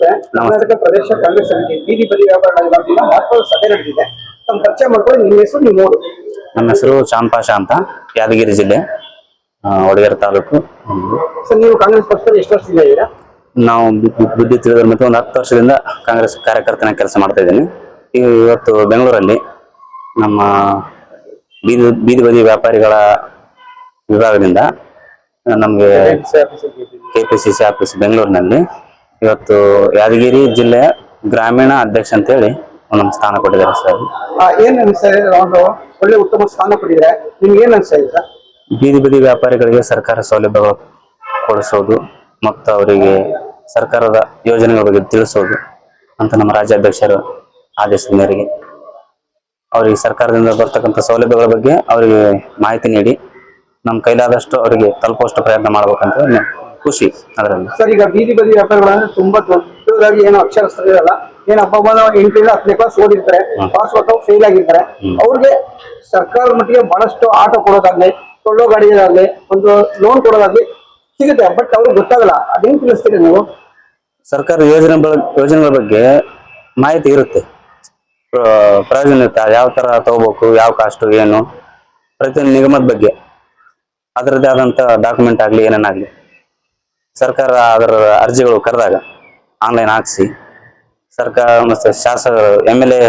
ಕರ್ನಾಟಕ ಪ್ರದೇಶ ಕಾಂಗ್ರೆಸ್ ಸಮಿತಿ. ಬೀದಿ ಬದಿ ವ್ಯಾಪಾರ ಇಲಾಖೆಯಿಂದ ಮಹತ್ವದ ಸಭೆ ನಡೆದಿದೆ. ತಮ್ಮ ಪರಿಚಯ ಮಾಡ್ಕೊಂಡು ನಿಮ್ಮ ಹೆಸರು ನಿಮ್ಮ ಊರು. ನನ್ನ ಹೆಸರು ಪಾಷಾ ಅಂತ. ಯಾದಗಿರಿ ಜಿಲ್ಲೆ ಒಡಗೇರಿ ತಾಲೂಕು. ಸರ್ ನೀವು ಕಾಂಗ್ರೆಸ್ ಪಕ್ಷದಲ್ಲಿ ಎಷ್ಟು ವರ್ಷದಿಂದ ಇದ್ದೀರಾ? ನಾವು ಬುದ್ಧಿ ತಿಳಿದ ಮತ್ತೆ ಒಂದು ಹತ್ತು ವರ್ಷದಿಂದ ಕಾಂಗ್ರೆಸ್ ಕಾರ್ಯಕರ್ತನ ಕೆಲಸ ಮಾಡ್ತಾ ಇದ್ದೀನಿ. ಈಗ ಇವತ್ತು ಬೆಂಗಳೂರಲ್ಲಿ ನಮ್ಮ ಬೀದಿ ಬೀದಿ ಬದಿ ವ್ಯಾಪಾರಿಗಳ ವಿಭಾಗದಿಂದ ನಮಗೆ K P C C office ಬೆಂಗಳೂರಿನಲ್ಲಿ ಇವತ್ತು ಯಾದಗಿರಿ ಜಿಲ್ಲೆಯ ಗ್ರಾಮೀಣ ಅಧ್ಯಕ್ಷ ಅಂತ ಹೇಳಿ ಒಂದೊಂದು ಸ್ಥಾನ ಕೊಟ್ಟಿದ್ದಾರೆ ಸರ್. ಏನ್ ಅನಿಸ್ತಾ ಇದೆ? ಒಂದು ಒಳ್ಳೆ ಉತ್ತಮ ಸ್ಥಾನ ಕೊಟ್ಟಿದ್ರೆ ನಿಮ್ಗೆ ಏನ್ ಅನಿಸ್ತಾ ಇದೆ ಸರ್? ಬೀದಿ ಬದಿ ವ್ಯಾಪಾರಿಗಳಿಗೆ ಸರ್ಕಾರ ಸೌಲಭ್ಯಗಳು ಕೊಡಿಸೋದು ಮತ್ತು ಅವರಿಗೆ ಸರ್ಕಾರದ ಯೋಜನೆಗಳ ಬಗ್ಗೆ ತಿಳಿಸೋದು ಅಂತ ನಮ್ಮ ರಾಜ್ಯಾಧ್ಯಕ್ಷರು ಆದೇಶದ ಮೇರೆಗೆ ಅವರಿಗೆ ಸರ್ಕಾರದಿಂದ ಬರ್ತಕ್ಕಂಥ ಸೌಲಭ್ಯಗಳ ಬಗ್ಗೆ ಅವರಿಗೆ ಮಾಹಿತಿ ನೀಡಿ ನಮ್ಮ ಕೈಲಾದಷ್ಟು ಅವರಿಗೆ ತಲುಪುವಷ್ಟು ಪ್ರಯತ್ನ ಮಾಡ್ಬೇಕಂತ ಖುಷಿ ಅದರಲ್ಲಿ. ಸರ್ ಈಗ ಬೀದಿ ಬದಿ ವ್ಯಾಪಾರಗಳಂದ್ರೆ ತುಂಬಾ ದೊಡ್ಡದಾಗಿ ಏನೋ ಅಕ್ಷರಸ್ಥರಿರಲ್ಲ. ಏನ್ ಅಮ್ಮ ಎಂಟರಿಂದ ಹತ್ತನೇ ಕ್ಲಾಸ್ ಓದಿರ್ತಾರೆ. ಪಾಸ್ ಔಟ್ ಫೇಲ್ ಆಗಿರ್ತಾರೆ. ಅವ್ರಿಗೆ ಸರ್ಕಾರದ ಮಟ್ಟಿಗೆ ಬಹಳಷ್ಟು ಆಟೋ ಕೊಡೋದಾಗ್ಲಿ ಕೊಳ್ಳೋ ಗಾಡಿಯಾಗ್ಲಿ ಒಂದು ಲೋನ್ ಕೊಡೋದಾಗ್ಲಿ ಸಿಗುತ್ತೆ. ಬಟ್ ಅವ್ರಿಗೆ ಗೊತ್ತಾಗಲ್ಲ. ಅದೇನ್ ತಿಳಿಸ್ತೀರಿ ನೀವು? ಸರ್ಕಾರ ಯೋಜನೆ ಯೋಜನೆಗಳ ಬಗ್ಗೆ ಮಾಹಿತಿ ಇರುತ್ತೆ. ಪ್ರ- ಪ್ರಯೋಜನ ಇರುತ್ತೆ ಯಾವ ತರ ತಗೋಬೇಕು ಯಾವ ಕಾಸ್ಟ್ ಏನು ಪ್ರತಿಯೊಂದು ನಿಗಮದ ಬಗ್ಗೆ. ಅದರದ್ದೇ ಆದಂತ ಡಾಕ್ಯುಮೆಂಟ್ ಆಗ್ಲಿ ಏನೇನಾಗಲಿ. ಸರ್ಕಾರ ಅದರ ಅರ್ಜಿಗಳು ಕರೆದಾಗ ಆನ್ಲೈನ್ ಹಾಕಿಸಿ ಸರ್ಕಾರ ಮತ್ತು ಶಾಸಕರು ಎಂ ಎಲ್ ಎ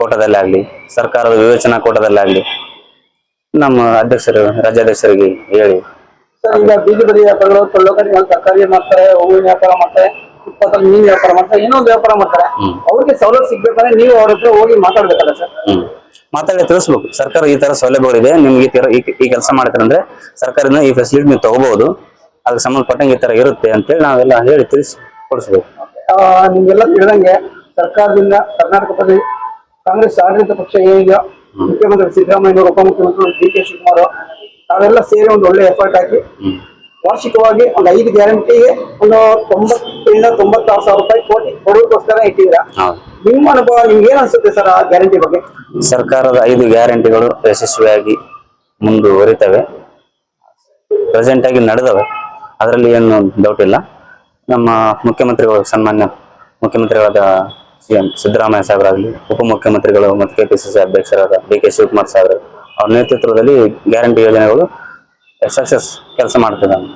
ಕೋಟದಲ್ಲಿ ಆಗಲಿ ಸರ್ಕಾರದ ವಿವೇಚನಾ ಕೋಟದಲ್ಲಿ ಆಗಲಿ ನಮ್ಮ ಅಧ್ಯಕ್ಷರು ರಾಜ್ಯಾಧ್ಯಕ್ಷರಿಗೆ ಹೇಳಿ. ಸರ್ ಈಗ ಬೀದಿ ವ್ಯಾಪಾರಗಳು ಸರ್ಕಾರಿ ಗಾಡಿ ತರಕಾರಿ ಮಾಡ್ತಾರೆ ಹೂವಿನ ವ್ಯಾಪಾರ ಮಾಡ್ತಾರೆ ಇಪ್ಪತ್ತಲ್ಲಿ ಮೀನು ವ್ಯಾಪಾರ ಮಾಡ್ತಾರೆ ಏನೋ ಒಂದು ವ್ಯಾಪಾರ ಮಾಡ್ತಾರೆ. ಅವ್ರಿಗೆ ಸವಲತ್ತು ಸಿಗ್ಬೇಕಂದ್ರೆ ನೀವು ಅವ್ರ ಹತ್ರ ಹೋಗಿ ಮಾತಾಡ್ಬೇಕಲ್ಲ ಸರ್? ಮಾತಾಡಿ ತಿಳಿಸ್ಬೇಕು. ಸರ್ಕಾರ ಈ ತರ ಸೌಲಭ್ಯಗಳಿದೆ ನಿಮ್ಗೆ ಈ ಕೆಲಸ ಮಾಡ್ತಾರೆ ಅಂದ್ರೆ ಸರ್ಕಾರದಿಂದ ಈ ಫೆಸಿಲಿಟಿ ನೀವು ತಗೋಬಹುದು. ಅದಕ್ಕೆ ಸಂಬಂಧಪಟ್ಟಂಗೆ ಈ ತರ ಇರುತ್ತೆ ಅಂತೇಳಿ ನಾವೆಲ್ಲ ಹೇಳಿ ತಿಳಿಸಿ ಕೊಡಿಸ್ಬೇಕು ಆ, ನಿಮ್ಗೆಲ್ಲ ತಿಳಿದಂಗೆ ಸರ್ಕಾರದಿಂದ ಕರ್ನಾಟಕ ಪ್ರದೇಶ ಕಾಂಗ್ರೆಸ್ ಆಡಳಿತ ಪಕ್ಷ ಈಗ ಮುಖ್ಯಮಂತ್ರಿ ಸಿದ್ದರಾಮಯ್ಯ ಉಪಮುಖ್ಯಮಂತ್ರಿ ಡಿ ಕೆ ಶಿವಕುಮಾರ್ ನಾವೆಲ್ಲ ಸೇರಿ ಒಂದು ಒಳ್ಳೆ ಎಫರ್ಟ್ ಹಾಕಿ ವಾರ್ಷಿಕವಾಗಿ ಒಂದು ಐದು ಗ್ಯಾರಂಟಿಗೆ ಒಂದು ತೊಂಬತ್ತರಿಂದ ತೊಂಬತ್ತಾರು ಸಾವಿರ ರೂಪಾಯಿ ಕೋಟಿ ಕೊಡೋದಕ್ಕೋಸ್ಕರ ಇಟ್ಟಿದ್ದೀರಾ? ನಿಮ್ಮ ಅನುಭವ ನಿಮ್ಗೆ ಏನ್ ಅನ್ಸುತ್ತೆ ಸರ್ ಆ ಗ್ಯಾರಂಟಿ ಬಗ್ಗೆ? ಸರ್ಕಾರದ ಐದು ಗ್ಯಾರಂಟಿಗಳು ಯಶಸ್ವಿಯಾಗಿ ಮುಂದುವರಿತವೆ. ಪ್ರೆಸೆಂಟ್ ಆಗಿ ನಡೆದವೆ. ಅದರಲ್ಲಿ ಏನು ಡೌಟ್ ಇಲ್ಲ. ನಮ್ಮ ಮುಖ್ಯಮಂತ್ರಿಗಳು, ಸನ್ಮಾನ್ಯ ಮುಖ್ಯಮಂತ್ರಿಗಳಾದ ಸಿ ಎಂ ಸಿದ್ದರಾಮಯ್ಯ ಸಾಹೇಬರಾಗಲಿ, ಉಪಮುಖ್ಯಮಂತ್ರಿಗಳು ಮತ್ತು ಕೆ ಪಿ ಸಿ ಸಿ ಅಧ್ಯಕ್ಷರಾದ ಡಿ ಕೆ ಶಿವಕುಮಾರ್ ಸಾಹೇಬರು, ಅವ್ರ ನೇತೃತ್ವದಲ್ಲಿ ಗ್ಯಾರಂಟಿ ಯೋಜನೆಗಳು ಸಕ್ಸಸ್ ಕೆಲಸ ಮಾಡ್ತಿದ್ದಾವೆ.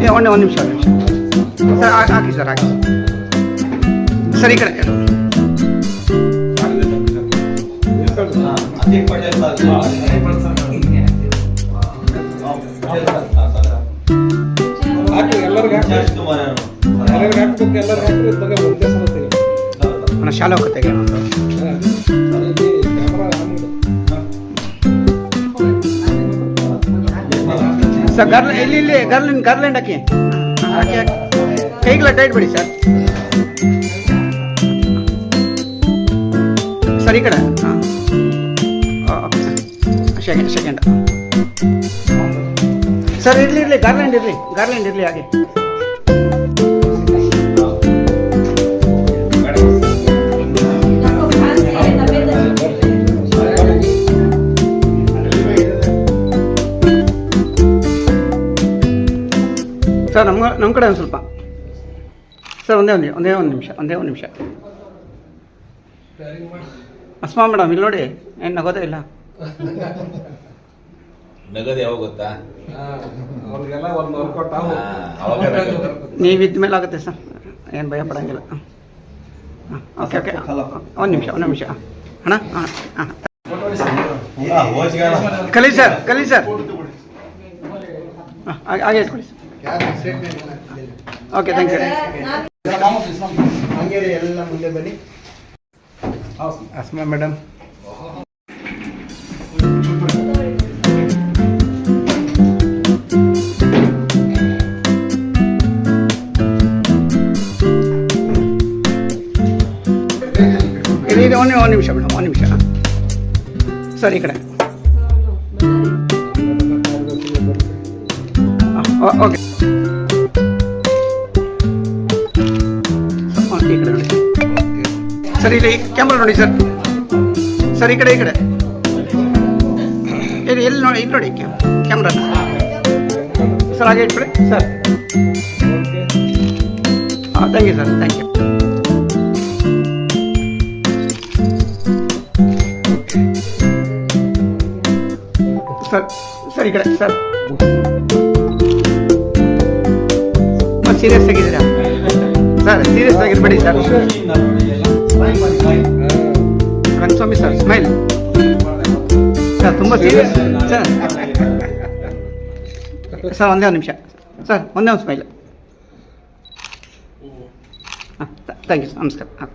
ಏ ಒಂದೇ ಒಂದು ನಿಮಿಷ ಒಂದು ನಿಮಿಷ ಸರ್ ಹಾ- ಹಾಕಿ ಸರ್ ಹಾಕಿ ಸರ್ ಈ ಕಡೆ ಅಣ್ಣ ಶಾಲೆ ಹೋಗುತ್ತೆ ಸರ್, ಗರ್ಲ್ ಇಲ್ಲಿ ಇಲ್ಲಿ ಗರ್ಲಿನ್ ಗರ್ಲೆಂಡ್ ಹಾಕಿ. ಹಾಕಿ ಹಾಕಿ. ಕೈಗೆಲ್ಲ ಟೈಟ್ ಬಿಡಿ ಸರ್. ಸರ್ ಕಡೆ. ಹಾಂ. ಸೆಕೆಂಡ್ ಸೆಕೆಂಡ್ ಸರ್, ಇರಲಿ ಇರಲಿ ಗಾರ್ಲೆಂಡ್ ಇರಲಿ ಗಾರ್ಲೆಂಡ್ ಇರಲಿ, ಹಾಗೆ. ಸರ್ ನಮ್ಮ ನಮ್ಮ ಕಡೆ ಒಂದು ಸ್ವಲ್ಪ. ಸರ್ ಒಂದೇ ಒಂದು ಒಂದೇ ಒಂದು ನಿಮಿಷ ಒಂದೇ ಒಂದು ನಿಮಿಷ. ಅಸ್ಮಾ ಮೇಡಮ್ ಇಲ್ಲಿ ನೋಡಿ ಏನು ನಗೋದೇ ಇಲ್ಲ. ನಗದು ಯಾವಾಗ ಗೊತ್ತಾ. ನೀವಿದ್ದ ಮೇಲೆ ಆಗುತ್ತೆ ಸರ್. ಏನು ಭಯ ಪಡಂಗಿಲ್ಲ. ಹಾಂ ಓಕೆ ಓಕೆ. ಒಂದು ನಿಮಿಷ ಒಂದು ನಿಮಿಷ. ಅಣ್ಣ ಹಾಂ ಕಲಿ ಸರ್ ಕಲಿ ಸರ್. ಹಾಂ ಹಾಗೆ ಹಾಗೆ ಇಟ್ಕೊಳ್ಳಿ ಸರ್. ಓಕೆ ಥ್ಯಾಂಕ್ ಯು ಎಲ್ಲ ಮುಂದೆ ಬನ್ನಿ ಅಸ್ಮಾ ಮೇಡಮ್ ಇದು ಒಂದು ಒಂದು ನಿಮಿಷ ಮೇಡಮ್ ಒಂದು ನಿಮಿಷ ಸರಿ ಈ ಕಡೆ. ಓಕೆ ಈ ಕಡೆ ನೋಡಿ ಸರ್ ಇಲ್ಲಿ ಕ್ಯಾಮ್ರಾ ನೋಡಿ ಸರ್ ಸರ್ ಈ ಕಡೆ ಈ ಕಡೆ. ಇಲ್ಲಿ ಎಲ್ಲಿ ನೋಡಿ ಇಲ್ಲಿ ನೋಡಿ ಕ್ಯಾಮ್ರಾ ಸರ್ ಹಾಗೆ ಇಟ್ಬಿಡಿ. ಸರ್ ಹಾಂ thank you sir thank you sir sir ಈ ಕಡೆ ಸರ್ ಸೀರಿಯಸ್ ಆಗಿದ್ದೀರಾ? Sir serious ಆಗಿರ್ಬೇಡಿ sir. Rangaswamy sir smile sir, ತುಂಬ ಸೀರಿಯಸ್ ಸರ್. ಸರ್, ಒಂದೇ ಒಂದು ನಿಮಿಷ. ಸರ್, ಒಂದೇ ಒಂದು ಸ್ಮೈಲ್ ಹಾಂ ಥ್ಯಾಂಕ್ ಯು ನಮಸ್ಕಾರ. ಹಾಂ.